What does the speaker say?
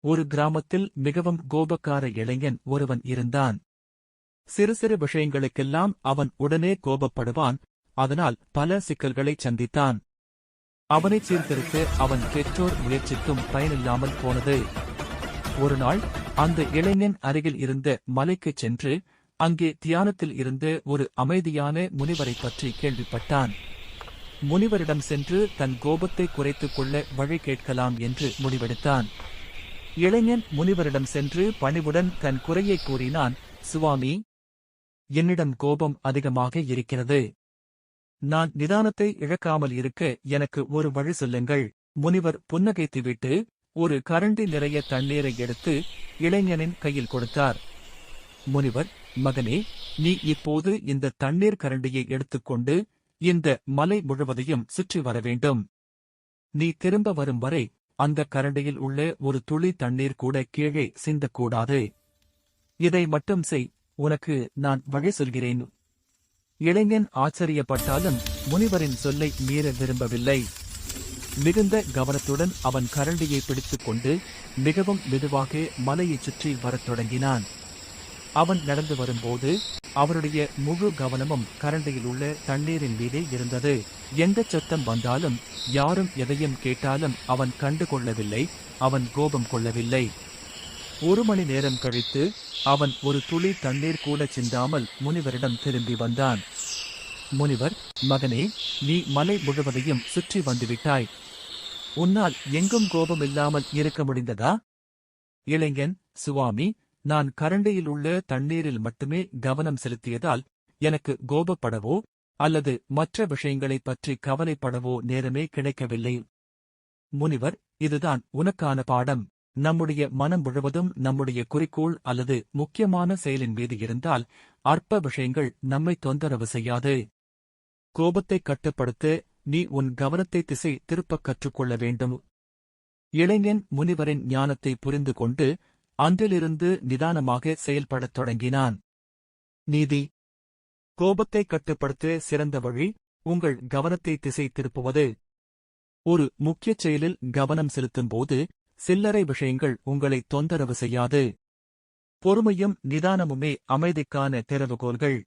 ஒரு கிராமத்தில் மிகவும் கோபக்கார இளைஞன் ஒருவன் இருந்தான். சிறு சிறு விஷயங்களுக்கெல்லாம் அவன் உடனே கோபப்படுவான் அதனால் பல சிக்கல்களைச் சந்தித்தான். அவனைச் சீர்திருத்த அவன் பெற்றோர் முயற்சித்தும் பயனில்லாமல் போனது. ஒருநாள் அந்த இளைஞன் அருகில் இருந்த மலைக்குச் சென்று அங்கே தியானத்தில் இருந்த ஒரு அமைதியான முனிவரைப் பற்றி கேள்விப்பட்டான். முனிவரிடம் சென்று தன் கோபத்தை குறைத்துக் கொள்ள வழி கேட்கலாம் என்று முடிவெடுத்தான். இளைஞன் முனிவரிடம் சென்று பணிவுடன் தன் குறையை கூறினான் சுவாமி என்னிடம் கோபம் அதிகமாக இருக்கிறது. நான் நிதானத்தை இழக்காமல் இருக்க எனக்கு ஒரு வழி சொல்லுங்கள். முனிவர் புன்னகைத்துவிட்டு ஒரு கரண்டி நிறைய தண்ணீரை எடுத்து இளைஞனின் கையில் கொடுத்தார். முனிவர் மகனே நீ இப்போது இந்த தண்ணீர் கரண்டியை எடுத்துக்கொண்டு இந்த மலை முழுவதையும் சுற்றி வர வேண்டும். நீ திரும்ப வரும் வரை அந்த கரண்டியில் உள்ள ஒரு துளி தண்ணீர் கூட கீழே சிந்தக்கூடாது. இதை மட்டும் செய் உனக்கு நான் வழி சொல்கிறேன். இளைஞன் ஆச்சரியப்பட்டாலும் முனிவரின் சொல்லை மீற விரும்பவில்லை. மிகுந்த கவனத்துடன் அவன் கரண்டியை பிடித்துக் கொண்டு மிகவும் மெதுவாக மலையைச் சுற்றி வரத் தொடங்கினான். அவன் நடந்து வரும்போது அவருடைய முழு கவனமும் கரண்டையில் உள்ள தண்ணீரின் மீதே இருந்தது. எந்த சத்தம் வந்தாலும் யாரும் எதையும் கேட்டாலும் அவன் கண்டு கொள்ளவில்லை அவன் கோபம் கொள்ளவில்லை. ஒரு மணி நேரம் கழித்து அவன் ஒரு துளி தண்ணீர் கூட சிந்தாமல் முனிவரிடம் திரும்பி வந்தான். முனிவர் மகனே நீ மலை முழுவதையும் சுற்றி வந்துவிட்டாய். உன்னால் எங்கும் கோபம் இல்லாமல் இருக்க முடிந்ததா? இளைஞன் சுவாமி நான் கரண்டியில் உள்ள தண்ணீரில் மட்டுமே கவனம் செலுத்தியதால் எனக்கு கோபப்படவோ அல்லது மற்ற விஷயங்களைப் பற்றி கவலைப்படவோ நேரமே கிடைக்கவில்லை. முனிவர் இதுதான் உனக்கான பாடம். நம்முடைய மனம் முழுவதும் நம்முடைய குறிக்கோள் அல்லது முக்கியமான செயலின் மீது இருந்தால் அற்ப விஷயங்கள் நம்மை தொந்தரவு செய்யாது. கோபத்தை கட்டுப்படுத்த நீ உன் கவனத்தை திசை திருப்பக் கற்றுக்கொள்ள வேண்டும். இளைஞன் முனிவரின் ஞானத்தை புரிந்து கொண்டு அன்றிலிருந்து நிதானமாக செயல்படத் தொடங்கினான். நீதி கோபத்தை கட்டுப்படுத்த சிறந்த வழி உங்கள் கவனத்தை திசை திருப்புவது ஒரு முக்கியச் செயலில் கவனம் செலுத்தும்போது சில்லறை விஷயங்கள் உங்களை தொந்தரவு செய்யாது. பொறுமையும் நிதானமுமே அமைதிக்கான திறவுகோல்கள்.